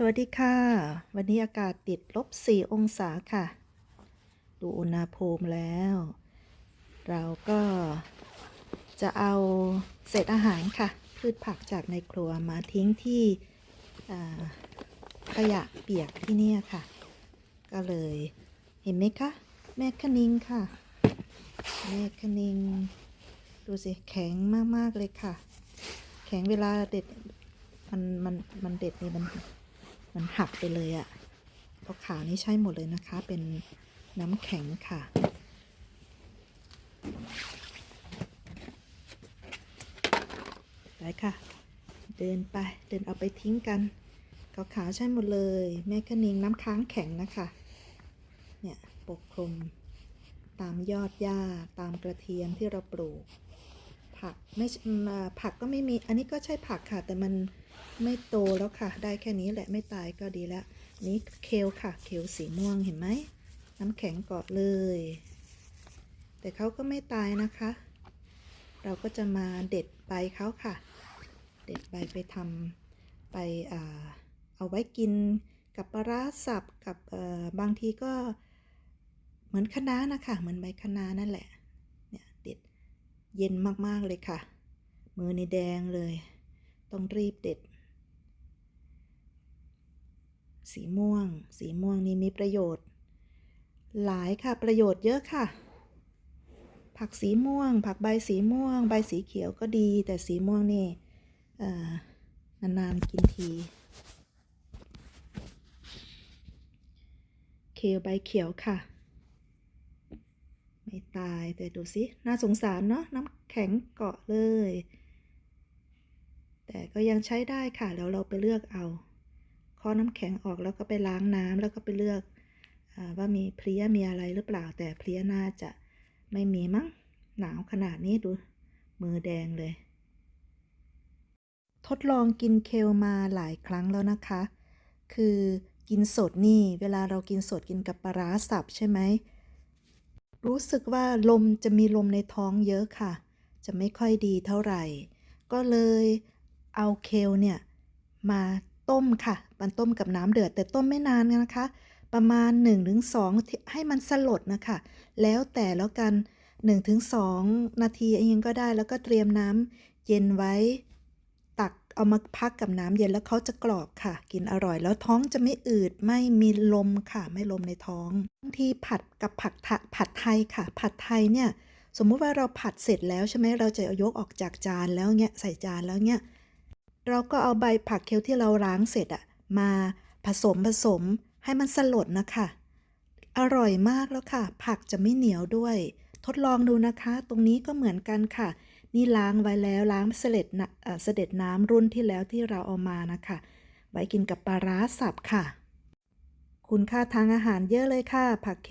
สวัสดีค่ะ วันนี้อากาศติดลบ 4 องศาค่ะ ดูอุณหภูมิแล้ว เราก็จะเอาเศษอาหารค่ะ พืชผักจากในครัวมาทิ้งที่ขยะเปียกที่นี่ค่ะ ก็เลยเห็นไหมคะแม่คณิงค่ะ แม่คณิง ดูสิ แข็งมาก ๆ เลยค่ะ แข็งเวลาเด็ด มัน มัน มันเด็ดนี่มัน มันหักไปเลยอะเพราะขานี่ใช่หมดเลยนะคะ เป็นน้ำแข็งค่ะไปค่ะ เดินไป เดินเอาไปทิ้งกันขาวขาวๆใช่หมดเลย แม่คณิงน้ำค้างแข็งนะคะ เนี่ยปกคลุมตามยอดหญ้าตามกระเทียมที่เราปลูก ผักไม่ผักก็ไม่มีอันนี้ก็ใช่ผักค่ะ แต่มันไม่โตแล้วค่ะ ได้แค่นี้แหละไม่ตายก็ดีแล้วนี่เคลค่ะ เคลสีม่วงเห็นไหมน้ำแข็งเกาะเลย แต่เขาก็ไม่ตายนะคะ เราก็จะมาเด็ดใบเขาค่ะ เด็ดใบไปทำไปอเอาไว้กินกับปลาร้าสับกับบางทีก็เหมือนคะน้านะคะ เหมือนใบคะน้านั่นแหละ เย็นมากๆเลยค่ะ มือในแดงเลย ต้องรีบเด็ด สีม่วง สีม่วงนี่มีประโยชน์ หลายค่ะประโยชน์เยอะค่ะ ผักสีม่วง ผักใบสีม่วง ใบสีเขียวก็ดี แต่สีม่วงนี่นานๆกินทีเคลใบเขียวค่ะ ไม่ตายแต่ดูสิน่าสงสารเนาะน้ำแข็งเกาะเลย แต่ก็ยังใช้ได้ค่ะแล้วเราไปเลือกเอาเคาะน้ำแข็งออกแล้วก็ไปล้างน้ำแล้วก็ไปเลือกอว่ามีเพลี้ยมีอะไรหรือเปล่า แต่เพลี้ยน่าจะไม่มีมั้งหนาวขนาดนี้ดูมือแดงเลย ทดลองกินเคลมาหลายครั้งแล้วนะคะ คือกินสดนี่ เวลาเรากินสดกินกับปลาร้าสับใช่ไหม รู้สึกว่าลมจะมีลมในท้องเยอะค่ะ จะไม่ค่อยดีเท่าไหร่ ก็เลยเอาเคลเนี่ยมาต้มค่ะมันต้มกับน้ำเดือด แต่ต้มไม่นานนะคะ ประมาณ 1-2ที่ให้มันสลดนะคะ แล้วแต่แล้วกัน 1-2 นาทีเองก็ได้แล้วก็เตรียมน้ำเย็นไว้ เอามาพักกับน้ำเย็นแล้วเขาจะกรอบค่ะ กินอร่อยแล้วท้องจะไม่อืดไม่มีลมค่ะ ไม่ลมในท้องบางทีผัดกับผักทะผัดไทยค่ะ ผัดไทยเนี่ย สมมุติว่าเราผัดเสร็จแล้วใช่ไหมเราจะยกออกจากจานแล้วเนี่ยใส่จานแล้วเนี่ยเราก็เอาใบผักเคลที่เราล้างเสร็จอะมาผสมผสมให้มันสลดนะคะอร่อยมากแล้วค่ะ ผักจะไม่เหนียวด้วย ทดลองดูนะคะ ตรงนี้ก็เหมือนกันค่ะ นี่ล้างไว้แล้วล้างเสด็จนะเอ่อเสด็จน้ำรุ่นที่แล้วที่เราเอามานะคะ ไว้กินกับปลาร้าสับค่ะ คุณค่าทางอาหารเยอะเลยค่ะ ผักเค